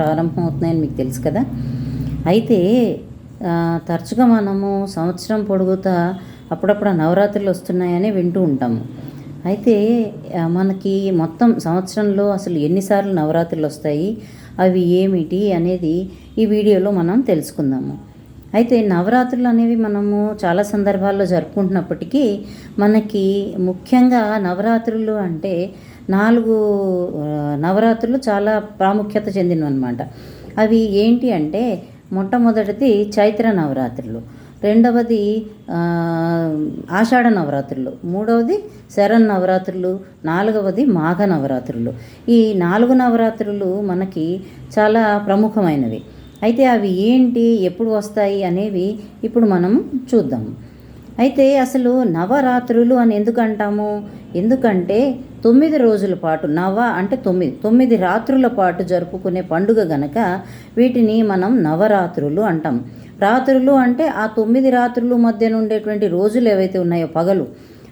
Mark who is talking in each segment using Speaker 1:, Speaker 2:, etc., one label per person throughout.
Speaker 1: ప్రారంభమవుతున్నాయని మీకు తెలుసు కదా. అయితే తరచుగా మనము సంవత్సరం పొడుగుతా అప్పుడప్పుడు నవరాత్రులు వస్తున్నాయని వింటూ ఉంటాము. అయితే మనకి మొత్తం సంవత్సరంలో అసలు ఎన్నిసార్లు నవరాత్రులు వస్తాయి అవి ఏమిటి అనేది ఈ వీడియోలో మనం తెలుసుకుందాము. అయితే నవరాత్రులు అనేవి మనము చాలా సందర్భాల్లో జరుపుకుంటున్నప్పటికీ మనకి ముఖ్యంగా నవరాత్రులు అంటే నాలుగు నవరాత్రులు చాలా ప్రాముఖ్యత చెందినవి అనమాట అవి ఏంటి అంటే మొట్టమొదటిది చైత్ర నవరాత్రులు రెండవది ఆషాఢ నవరాత్రులు మూడవది శరణ్ నవరాత్రులు నాలుగవది మాఘ నవరాత్రులు. ఈ నాలుగు నవరాత్రులు మనకి చాలా ప్రముఖమైనవి. అయితే అవి ఏంటి ఎప్పుడు వస్తాయి అనేవి ఇప్పుడు మనం చూద్దాం. అయితే అసలు నవరాత్రులు అని ఎందుకు అంటాము? ఎందుకంటే తొమ్మిది రోజుల పాటు నవ అంటే తొమ్మిది తొమ్మిది రాత్రుల పాటు జరుపుకునే పండుగ గనక వీటిని మనం నవరాత్రులు అంటాం. రాత్రులు అంటే ఆ తొమ్మిది రాత్రులు మధ్యన ఉండేటువంటి రోజులు ఏవైతే ఉన్నాయో పగలు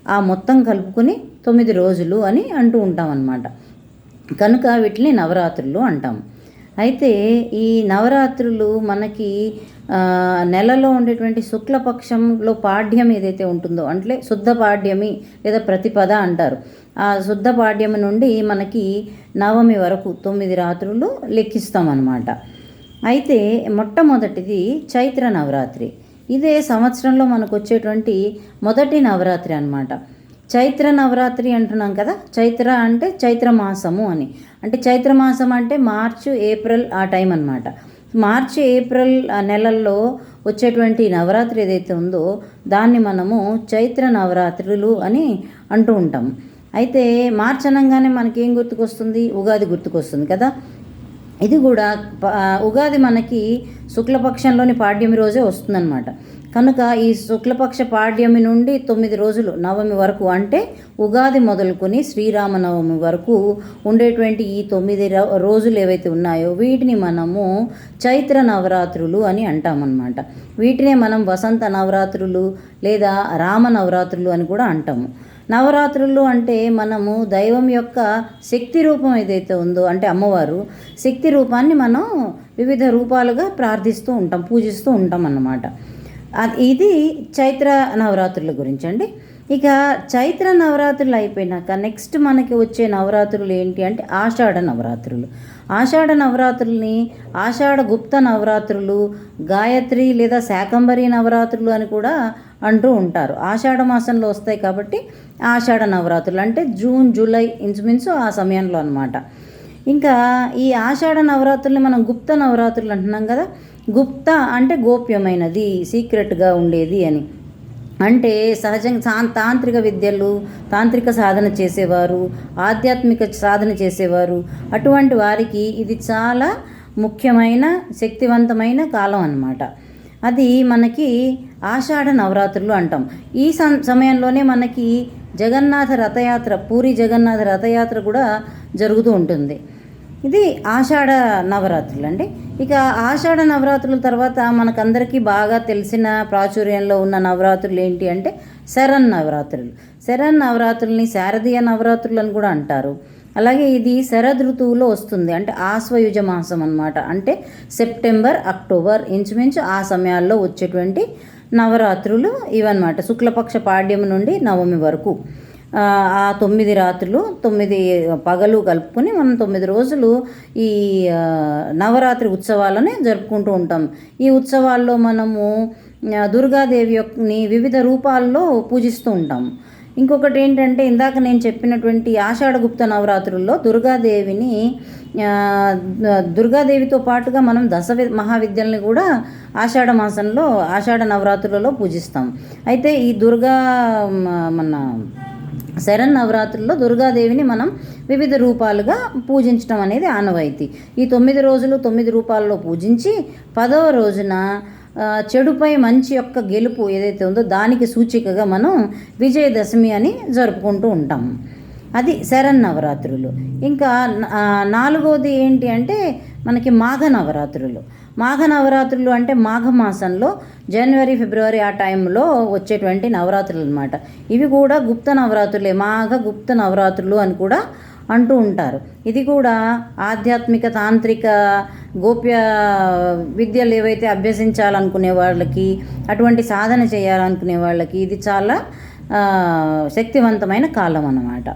Speaker 1: ఆ మొత్తం కలుపుకుని తొమ్మిది రోజులు అని అంటూ ఉంటాం అన్నమాట కనుక వీటిని నవరాత్రులు అంటాం. అయితే ఈ నవరాత్రులు మనకి నెలలో ఉండేటువంటి శుక్లపక్షంలో పాడ్యం ఏదైతే ఉంటుందో అంటే శుద్ధ పాడ్యమి లేదా ప్రతిపద అంటారు. ఆ శుద్ధ పాడ్యమి నుండి మనకి నవమి వరకు తొమ్మిది రాత్రులు లెక్కిస్తామన్నమాట. అయితే మొట్టమొదటిది చైత్ర నవరాత్రి. ఇదే సంవత్సరంలో మనకు వచ్చేటువంటి మొదటి నవరాత్రి అనమాట చైత్ర నవరాత్రి అంటున్నాం కదా. చైత్ర అంటే చైత్ర మాసము అని. అంటే చైత్ర మాసం అంటే మార్చు ఏప్రిల్ ఆ టైం అన్నమాట. మార్చి ఏప్రిల్ ఆ నెలల్లో వచ్చేటువంటి నవరాత్రి ఏదైతే ఉందో దాన్ని మనము చైత్ర నవరాత్రులు అని అంటూ ఉంటాం. అయితే మార్చి అనగానే మనకి ఏం గుర్తుకొస్తుంది? ఉగాది గుర్తుకొస్తుంది కదా. ఇది కూడా ఉగాది మనకి శుక్లపక్షంలోని పాడ్యమి రోజే వస్తుందన్నమాట. కనుక ఈ శుక్లపక్ష పాడ్యమి నుండి తొమ్మిది రోజులు నవమి వరకు అంటే ఉగాది మొదలుకొని శ్రీరామనవమి వరకు ఉండేటువంటి ఈ తొమ్మిది రోజులు ఏవైతే ఉన్నాయో వీటిని మనము చైత్ర నవరాత్రులు అని అంటామన్నమాట. వీటినే మనం వసంత నవరాత్రులు లేదా రామ నవరాత్రులు అని కూడా అంటాము. నవరాత్రులు అంటే మనము దైవం యొక్క శక్తి రూపం ఏదైతే ఉందో అంటే అమ్మవారు శక్తి రూపాన్ని మనం వివిధ రూపాలుగా ప్రార్థిస్తూ ఉంటాం పూజిస్తూ ఉంటాం అన్నమాట. అది- ఇది చైత్ర నవరాత్రుల గురించి అండి. ఇక చైత్ర నవరాత్రులు అయిపోయినాక నెక్స్ట్ మనకి వచ్చే నవరాత్రులు ఏంటి అంటే ఆషాఢ నవరాత్రులు. ఆషాఢ నవరాత్రుల్ని ఆషాఢ గుప్త నవరాత్రులు గాయత్రి లేదా శాకంబరి నవరాత్రులు అని కూడా అంటూ ఉంటారు. ఆషాఢ మాసంలో వస్తాయి కాబట్టి ఆషాఢ నవరాత్రులు అంటే జూన్ జూలై ఇంచుమించు ఆ సమయంలో అనమాట ఇంకా ఈ ఆషాఢ నవరాత్రుల్ని మనం గుప్త నవరాత్రులు అంటున్నాం కదా. గుప్త అంటే గోప్యమైనది సీక్రెట్గా ఉండేది అని. అంటే సహజంగా సా- తాంత్రిక విద్యలు తాంత్రిక సాధన చేసేవారు ఆధ్యాత్మిక సాధన చేసేవారు అటువంటి వారికి ఇది చాలా ముఖ్యమైన శక్తివంతమైన కాలం అన్నమాట. అది మనకి ఆషాఢ నవరాత్రులు అంటాం. ఈ సం- సమయంలోనే మనకి జగన్నాథ రథయాత్ర పూరి జగన్నాథ రథయాత్ర కూడా జరుగుతూ ఉంటుంది. ఇది ఆషాఢ నవరాత్రులు అండి. ఇక ఆషాఢ నవరాత్రుల తర్వాత మనకందరికీ బాగా తెలిసిన ప్రాచుర్యంలో ఉన్న నవరాత్రులు ఏంటి అంటే శరణ్ నవరాత్రులు. శరణ్ నవరాత్రుల్ని శారదీయ నవరాత్రులు అని కూడా అంటారు. అలాగే ఇది శరద్ ఋతువులో వస్తుంది. అంటే ఆశ్వయుజ మాసం అన్నమాట. అంటే సెప్టెంబర్ అక్టోబర్ ఇంచుమించు ఆ సమయాల్లో వచ్చేటువంటి నవరాత్రులు ఇవన్నమాట. శుక్లపక్ష పాడ్యం నుండి నవమి వరకు. ఆ తొమ్మిది రాత్రులు తొమ్మిది పగలు కలుపుకొని మనం తొమ్మిది రోజులు ఈ నవరాత్రి ఉత్సవాలని జరుపుకుంటూ ఉంటాం. ఈ ఉత్సవాల్లో మనము దుర్గాదేవి యొక్కని వివిధ రూపాల్లో పూజిస్తూ ఉంటాం. ఇంకొకటి ఏంటంటే ఇందాక నేను చెప్పినటువంటి ఆషాఢగుప్త నవరాత్రుల్లో దుర్గాదేవిని దుర్గాదేవితో పాటుగా మనం దశ మహావిద్యల్ని కూడా ఆషాఢ మాసంలో ఆషాఢ నవరాత్రులలో పూజిస్తాం. అయితే ఈ దుర్గా మన శరణ్ నవరాత్రుల్లో దుర్గాదేవిని మనం వివిధ రూపాలుగా పూజించడం అనేది ఆనవాయితీ. ఈ తొమ్మిది రోజులు తొమ్మిది రూపాల్లో పూజించి పదవ రోజున చెడుపై మంచి యొక్క గెలుపు ఏదైతే ఉందో దానికి సూచికగా మనం విజయదశమి అని జరుపుకుంటూ ఉంటాం. అది శరణ్ నవరాత్రులు ఇంకా నాలుగవది ఏంటి అంటే మనకి మాఘ నవరాత్రులు మాఘ నవరాత్రులు అంటే మాఘ మాసంలో జనవరి ఫిబ్రవరి ఆ టైంలో వచ్చేటువంటి నవరాత్రులు అనమాట ఇవి కూడా గుప్త నవరాత్రులే. మాఘ గుప్త నవరాత్రులు అని కూడా అంటూ ఉంటారు. ఇది కూడా ఆధ్యాత్మిక తాంత్రిక గోప్య విద్యలు ఏవైతే అభ్యసించాలనుకునే వాళ్ళకి అటువంటి సాధన చేయాలనుకునే వాళ్ళకి ఇది చాలా శక్తివంతమైన కాలం అన్నమాట.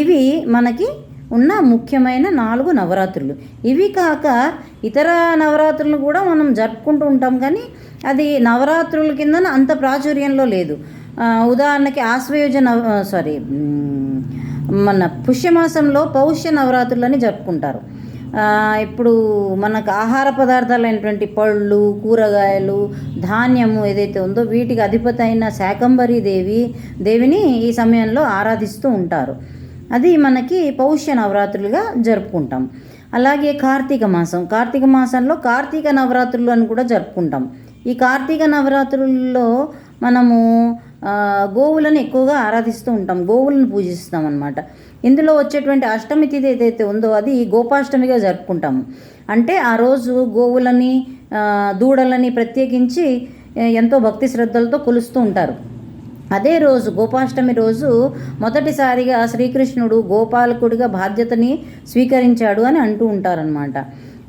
Speaker 1: ఇవి మనకి ఉన్న ముఖ్యమైన నాలుగు నవరాత్రులు. ఇవి కాక ఇతర నవరాత్రులు కూడా మనం జరుపుకుంటూ ఉంటాం కానీ అది నవరాత్రుల కింద అంత ప్రాచుర్యంలో లేదు. ఉదాహరణకి ఆశ్వయుజ నవ సారీ మన పుష్యమాసంలో పౌష్య నవరాత్రులని జరుపుకుంటారు. ఇప్పుడు మనకు ఆహార పదార్థాలైనటువంటి పళ్ళు కూరగాయలు ధాన్యము ఏదైతే ఉందో వీటికి అధిపతి అయిన శాకంబరి దేవి దేవిని ఈ సమయంలో ఆరాధిస్తూ ఉంటారు. అది మనకి పౌష్య నవరాత్రులుగా జరుపుకుంటాం. అలాగే కార్తీక మాసం. కార్తీక మాసంలో కార్తీక నవరాత్రులు అని కూడా జరుపుకుంటాం. ఈ కార్తీక నవరాత్రుల్లో మనము గోవులను ఎక్కువగా ఆరాధిస్తూ ఉంటాం గోవులను పూజిస్తాం అనమాట ఇందులో వచ్చేటువంటి అష్టమి తిథి ఏదైతే ఉందో అది గోపాష్టమిగా జరుపుకుంటాము అంటే ఆ రోజు గోవులని దూడలని ప్రత్యేకించి ఎంతో భక్తి శ్రద్ధలతో కొలుస్తూ ఉంటారు. అదే రోజు గోపాష్టమి రోజు మొదటిసారిగా శ్రీకృష్ణుడు గోపాలకుడిగా బాధ్యతని స్వీకరించాడు అని అంటూ ఉంటారనమాట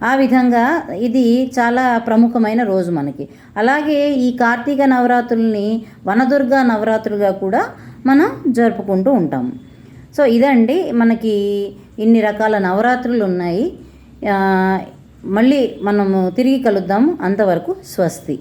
Speaker 1: ఆ విధంగా ఇది చాలా ప్రముఖమైన రోజు మనకి. అలాగే ఈ కార్తీక నవరాత్రుల్ని వనదుర్గ నవరాత్రులుగా కూడా మనం జరుపుకుంటూ ఉంటాం. సో ఇదండి మనకి ఇన్ని రకాల నవరాత్రులు ఉన్నాయి. మళ్ళీ మనము తిరిగి కలుద్దాము. అంతవరకు స్వస్తి.